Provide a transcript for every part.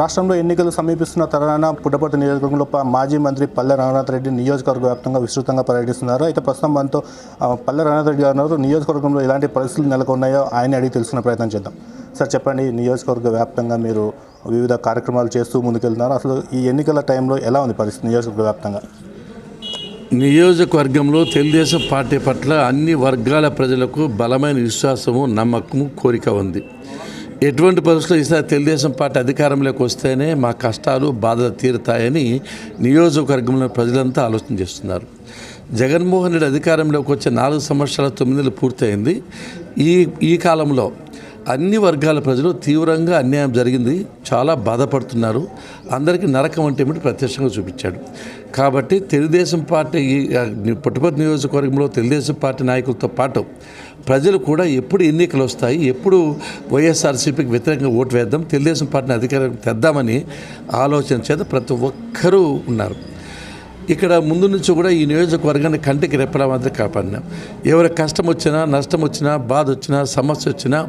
రాష్ట్రంలో ఎన్నికలు సమీపిస్తున్న తరుణాన పుట్టపర్తి నియోజకవర్గంలో మాజీ మంత్రి పల్లె రంగనాథ్ రెడ్డి నియోజకవర్గ వ్యాప్తంగా విస్తృతంగా పర్యటిస్తున్నారు. అయితే ప్రస్తుతం మనతో పల్లె రంగనాథ్ రెడ్డి గారు నియోజకవర్గంలో ఎలాంటి పరిస్థితులు నెలకొన్నాయో ఆయన అడిగి తెలుసుకునే ప్రయత్నం చేద్దాం. సార్ చెప్పండి నియోజకవర్గ వ్యాప్తంగా మీరు వివిధ కార్యక్రమాలు చేస్తూ ముందుకెళ్తున్నారు. అసలు ఈ ఎన్నికల టైంలో ఎలా ఉంది పరిస్థితి నియోజకవర్గ వ్యాప్తంగా? నియోజకవర్గంలో తెలుగుదేశం పార్టీ పట్ల అన్ని వర్గాల ప్రజలకు బలమైన విశ్వాసము నమ్మకము కోరిక ఉంది. ఎటువంటి పరిస్థితుల్లో ఈసారి తెలుగుదేశం పార్టీ అధికారంలోకి వస్తేనే మా కష్టాలు బాధలు తీరుతాయని నియోజకవర్గంలో ప్రజలంతా ఆలోచన చేస్తున్నారు. జగన్మోహన్ రెడ్డి అధికారంలోకి వచ్చే నాలుగు సంవత్సరాల తొమ్మిది నెలలు పూర్తయింది. ఈ ఈ కాలంలో అన్ని వర్గాల ప్రజలు తీవ్రంగా అన్యాయం జరిగింది. చాలా బాధపడుతున్నారు. అందరికీ నరకం అంటే ఏమిటి ప్రత్యక్షంగా చూపించాడు. కాబట్టి తెలుగుదేశం పార్టీ ఈ, పుట్టపర్తి నియోజకవర్గంలో తెలుగుదేశం పార్టీ నాయకులతో పాటు ప్రజలు కూడా ఎప్పుడు ఎన్నికలు వస్తాయి ఎప్పుడు వైఎస్ఆర్సీపీకి వ్యతిరేకంగా ఓటు వేద్దాం తెలుగుదేశం పార్టీని అధికారం తెద్దామని ఆలోచన చేత ప్రతి ఒక్కరూ ఉన్నారు. ఇక్కడ ముందు నుంచి కూడా ఈ నియోజకవర్గాన్ని కంటికి రెప్పలా మాత్రం కాపాడినా. ఎవరి కష్టం వచ్చినా నష్టం వచ్చినా బాధ వచ్చినా సమస్య వచ్చినా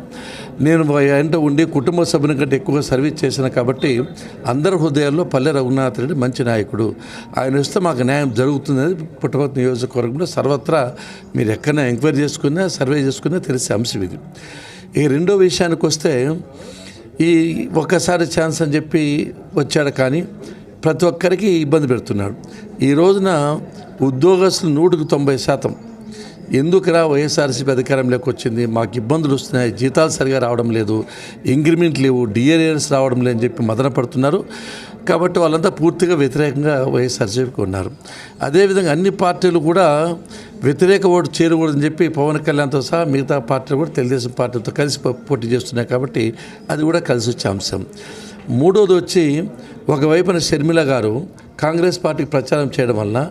నేను ఎంట ఉండి కుటుంబ సభ్యుని కంటే ఎక్కువగా సర్వీస్ చేశాను కాబట్టి అందరి హృదయాల్లో పల్లె రఘునాథ్ రెడ్డి మంచి నాయకుడు. ఆయన వస్తే మాకు న్యాయం జరుగుతుందని పుట్టపర్తి నియోజకవర్గంలో సర్వత్రా మీరు ఎక్కడైనా ఎంక్వైరీ చేసుకున్నా సర్వే చేసుకున్నా తెలిసే అంశం ఇది. ఈ రెండో విషయానికి వస్తే ఈ ఒక్కసారి ఛాన్స్ అని చెప్పి వచ్చాడు కానీ ప్రతి ఒక్కరికి ఇబ్బంది పెడుతున్నాడు ఈ రోజున ఉద్యోగస్తులు నూటికి తొంభై శాతం. ఎందుకురా వైఎస్ఆర్సీపీ అధికారంలోకి వచ్చింది? మాకు ఇబ్బందులు వస్తున్నాయి. జీతాలు సరిగా రావడం లేదు. ఇంక్రిమెంట్ లేవు. డిఏరియర్స్ రావడం లేదని చెప్పి మదన పడుతున్నారు. కాబట్టి వాళ్ళంతా పూర్తిగా వ్యతిరేకంగా వైఎస్ఆర్సీపీకి ఉన్నారు. అదేవిధంగా అన్ని పార్టీలు కూడా వ్యతిరేక ఓటు చేరకూడదని చెప్పి పవన్ కళ్యాణ్తో సహా మిగతా పార్టీలు కూడా తెలుగుదేశం పార్టీతో కలిసి పోటీ చేస్తున్నాయి కాబట్టి అది కూడా కలిసి వచ్చే అంశం. మూడోది వచ్చి ఒకవైపున షర్మిల గారు కాంగ్రెస్ పార్టీకి ప్రచారం చేయడం వలన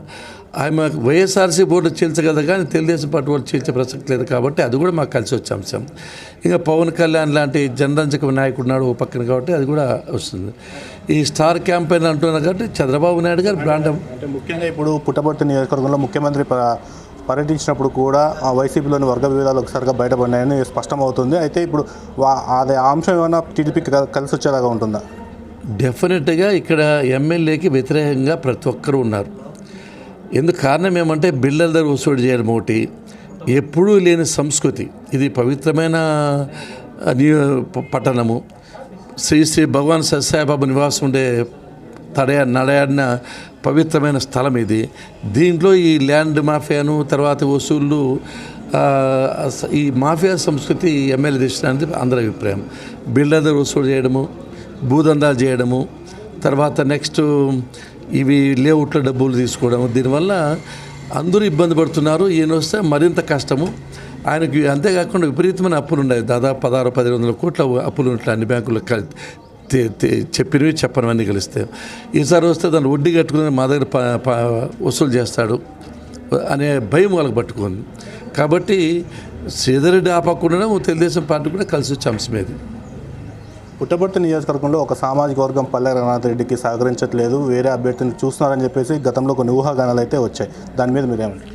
ఆమె వైఎస్ఆర్సీ బోర్డు చీల్చగలదు కానీ తెలుగుదేశం పార్టీ వాళ్ళు చీల్చే ప్రసక్తి లేదు కాబట్టి అది కూడా మాకు కలిసి వచ్చే అంశం. ఇంకా పవన్ కళ్యాణ్ లాంటి జనరంజక నాయకుడు నాడు ఓ పక్కన కాబట్టి అది కూడా వస్తుంది. ఈ స్టార్ క్యాంపెయిన్ అంటున్నారు కాబట్టి చంద్రబాబు నాయుడు గారు బ్రాండ్ అంటే ముఖ్యంగా ఇప్పుడు పుట్టపర్తి నియోజకవర్గంలో ముఖ్యమంత్రి ప- పర్యటించినప్పుడు కూడా ఆ వైసీపీలోని వర్గ విభేదాలు ఒకసారిగా బయటపడినాయని స్పష్టమవుతుంది. అయితే ఇప్పుడు అదే అంశం ఏమైనా టీడీపీకి క- కలిసి వచ్చేలాగా ఉంటుందా? డెఫినెట్గా ఇక్కడ ఎమ్మెల్యేకి వ్యతిరేకంగా ప్రతి ఒక్కరూ ఉన్నారు. ఎందుకు కారణం ఏమంటే బిళ్ళల దగ్గర వసూలు చేయడం ఒకటి ఎప్పుడూ లేని సంస్కృతి. ఇది పవిత్రమైన పట్టణము. శ్రీ శ్రీ భగవాన్ సత్యసాయిబాబు నివాసం ఉండే తడయా నడయాడిన పవిత్రమైన స్థలం ఇది. దీంట్లో ఈ ల్యాండ్ మాఫియాను తర్వాత వసూళ్ళు ఈ మాఫియా సంస్కృతి ఎమ్మెల్యే దేశానికి అందరి అభిప్రాయం. బిల్డర్ దగ్గర వసూలు చేయడము భూదందాలు చేయడము తర్వాత నెక్స్ట్ ఇవి లేఅవుట్లో డబ్బులు తీసుకోవడము. దీనివల్ల అందరూ ఇబ్బంది పడుతున్నారు. ఈయన వస్తే మరింత కష్టము. ఆయనకి అంతేకాకుండా విపరీతమైన అప్పులు ఉన్నాయి. దాదాపు పదహారు పదిహేను వందల కోట్ల అప్పులు ఉంటాయి అన్ని బ్యాంకులు చెప్పినవి చెప్పనివన్నీ కలిస్తే. ఈసారి వస్తే దాన్ని వడ్డీ కట్టుకుని మా దగ్గర వసూలు చేస్తాడు అనే భయం వాళ్ళకి పట్టుకుంది. కాబట్టి శ్రీధరెడ్డి ఆపకుండా తెలుగుదేశం పార్టీ కూడా కలిసి వచ్చే అంశం ఇది పుట్టపర్తి నియోజకవర్గంలో ఒక సామాజిక వర్గం పల్లె రంగనాథ్ రెడ్డికి సహకరించట్లేదు వేరే అభ్యర్థిని చూస్తున్నారని చెప్పేసి గతంలో కొన్ని ఊహాగానాలు అయితే వచ్చాయి. దాని మీద మీరేమంటారు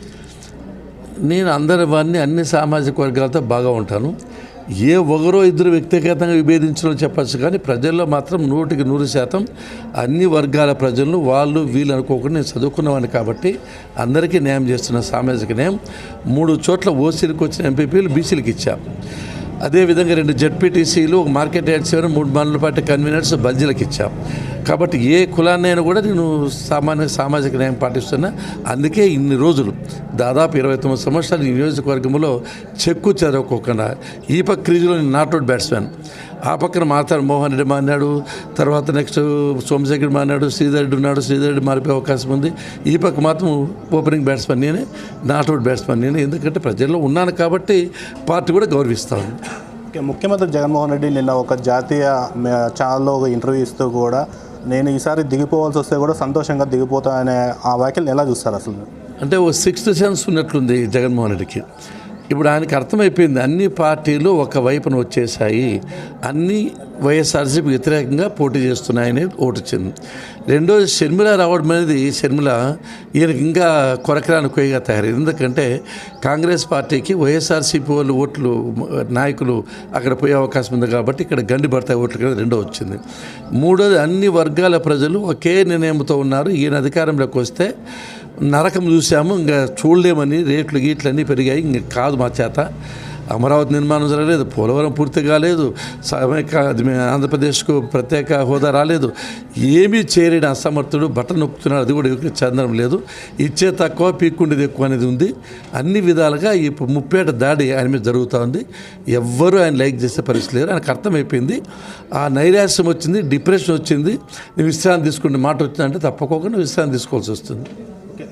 నేను అందరి వారిని అన్ని సామాజిక వర్గాలతో బాగా ఉంటాను. ఏ ఒకరో ఇద్దరు వ్యక్తిగతంగా విభేదించడం చెప్పచ్చు కానీ ప్రజల్లో మాత్రం నూటికి నూరు శాతం అన్ని వర్గాల ప్రజలను వాళ్ళు వీళ్ళు అనుకోకుండా నేను చదువుకున్నవాడిని కాబట్టి అందరికీ న్యాయం చేస్తున్న సామాజిక న్యాయం. మూడు చోట్ల ఓసీలకు వచ్చిన ఎంపీపీలు బీసీలకు ఇచ్చాం. అదేవిధంగా రెండు జడ్పీటీసీలు ఒక మార్కెట్ హెడ్స్ మూడు మండల పార్టీ కన్వీనర్స్ బల్జీలకు ఇచ్చాం. కాబట్టి ఏ కులాన్నైనా కూడా నేను సామాన్య సామాజిక న్యాయం పాటిస్తున్నా. అందుకే ఇన్ని రోజులు దాదాపు ఇరవై తొమ్మిది సంవత్సరాలు ఈ నియోజకవర్గంలో చెక్కు చదవకోకుండా ఈ క్రీజులో నేను నాట్అవుట్ బ్యాట్స్మెన్ ఆ పక్కన మాతాడు మోహన్ రెడ్డి మారినాడు తర్వాత నెక్స్ట్ సోమశేఖర్ మారినాడు శ్రీధర్ రెడ్డి ఉన్నాడు శ్రీధర్ రెడ్డి మారిపోయే అవకాశం ఉంది. ఈ పక్క మాత్రం ఓపెనింగ్ బ్యాట్స్మెన్ నేనే నాట్అవుట్ బ్యాట్స్మెన్ నేనే ఎందుకంటే ప్రజల్లో ఉన్నాను కాబట్టి పార్టీ కూడా గౌరవిస్తాను. ముఖ్యమంత్రి జగన్మోహన్ రెడ్డి నిన్న ఒక జాతీయ ఛానల్లో ఒక ఇంటర్వ్యూ ఇస్తూ కూడా నేను ఈసారి దిగిపోవాల్సి వస్తే కూడా సంతోషంగా దిగిపోతా అనే ఆ వ్యాఖ్యలు ఎలా చూస్తారు అసలు? అంటే ఓ సిక్స్త్ సెన్స్ ఉన్నట్లుంది జగన్మోహన్ రెడ్డికి. ఇప్పుడు ఆయనకి అర్థమైపోయింది అన్ని పార్టీలు ఒక వైపున వచ్చేసాయి అన్ని వైఎస్ఆర్సీపీ వ్యతిరేకంగా పోటీ చేస్తున్నాయని ఓటు వచ్చింది. రెండోది షర్మిల రావడం అనేది షర్మిల ఈయనకి ఇంకా కొరకరాని కొయ్యగా తయారైంది. ఎందుకంటే కాంగ్రెస్ పార్టీకి వైఎస్ఆర్సీపీ వాళ్ళు ఓట్లు నాయకులు అక్కడ పోయే అవకాశం ఉంది కాబట్టి ఇక్కడ గండి పడతాయి ఓట్లు కదా రెండో వచ్చింది. మూడోది అన్ని వర్గాల ప్రజలు ఒకే నిర్ణయంతో ఉన్నారు. ఈయన అధికారంలోకి వస్తే నరకం చూసాము ఇంకా చూడలేమని రేట్లు గీట్లు అన్నీ పెరిగాయి. ఇంక కాదు మా చేత. అమరావతి నిర్మాణం జరగలేదు పోలవరం పూర్తి కాలేదు ఆంధ్రప్రదేశ్కు ప్రత్యేక హోదా రాలేదు. ఏమీ చేయలేని అసమర్థుడు బట్టలు నొప్పుతున్నాడు అది కూడా ఎవరికి చెందడం లేదు. ఇచ్చే తక్కువ పీక్కుండేది ఎక్కువ అనేది ఉంది. అన్ని విధాలుగా ఈ ముప్పేట దాడి ఆయన మీద జరుగుతూ ఉంది. ఎవ్వరూ ఆయన లైక్ చేసే పరిస్థితి లేరు ఆయనకు అర్థమైపోయింది. ఆ నైరాశ్యం వచ్చింది డిప్రెషన్ వచ్చింది. విశ్రాంతి తీసుకుంటే మాట వచ్చిందంటే తప్పకోకుండా విశ్రాంతి తీసుకోవాల్సి వస్తుంది.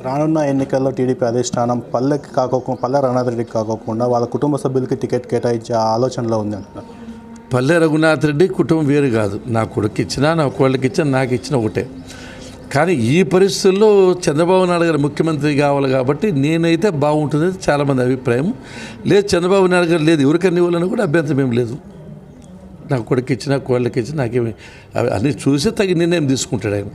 రానున్న ఎన్నికల్లో టీడీపీ అధిష్టానం పల్లెకి కాకోకుండా పల్లె రఘునాథ్ రెడ్డికి కాకోకుండా వాళ్ళ కుటుంబ సభ్యులకి టికెట్ కేటాయించే ఆలోచనలో ఉంది అంటున్నారు. పల్లె రఘునాథ్ రెడ్డి కుటుంబం వేరు కాదు. నా కొడుకు ఇచ్చినా నా కోళ్ళకి ఇచ్చినా నాకు ఇచ్చిన ఒకటే. కానీ ఈ పరిస్థితుల్లో చంద్రబాబు నాయుడు గారు ముఖ్యమంత్రి కావాలి కాబట్టి నేనైతే బాగుంటుంది చాలామంది అభిప్రాయం. లేదు చంద్రబాబు నాయుడు గారు లేదు. ఎవరికన్నా ఇవ్వాలని కూడా అభ్యంతరం ఏం లేదు. నా కొడుకు ఇచ్చినా కోళ్ళకి ఇచ్చినా నాకేమి అవి అన్నీ చూసి తగిన నిర్ణయం తీసుకుంటాడు ఆయన.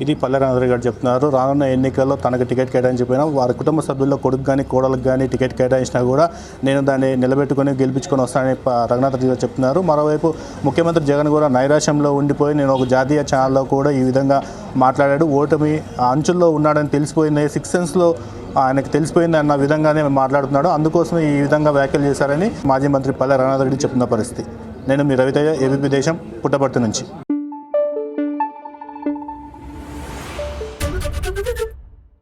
ఇది పల్లెరాజు గారు చెప్తున్నారు. రానున్న ఎన్నికల్లో తనకు టికెట్ కేటాయించిపోయినా వారి కుటుంబ సభ్యుల్లో కొడుకు కానీ కోడలకు కానీ టికెట్ కేటాయించినా కూడా నేను దాన్ని నిలబెట్టుకొని గెలిపించుకొని వస్తానని ప- రఘునాథ్ రెడ్డి గారు చెప్తున్నారు. మరోవైపు ముఖ్యమంత్రి జగన్ కూడా నైరాశ్యంలో ఉండిపోయి నేను ఒక జాతీయ ఛానల్లో కూడా ఈ విధంగా మాట్లాడాడు. ఓటమి ఆ అంచుల్లో ఉన్నాడని తెలిసిపోయింది. సిక్స్ సెన్స్లో ఆయనకు తెలిసిపోయింది అన్న విధంగానే మాట్లాడుతున్నాడు. అందుకోసం ఈ విధంగా వ్యాఖ్యలు చేశారని మాజీ మంత్రి పల్లె రఘునాథ్ రెడ్డి చెప్తున్న పరిస్థితి. నేను మీ రవితేజ ఏబీపీ దేశం పుట్టపర్తి నుంచి.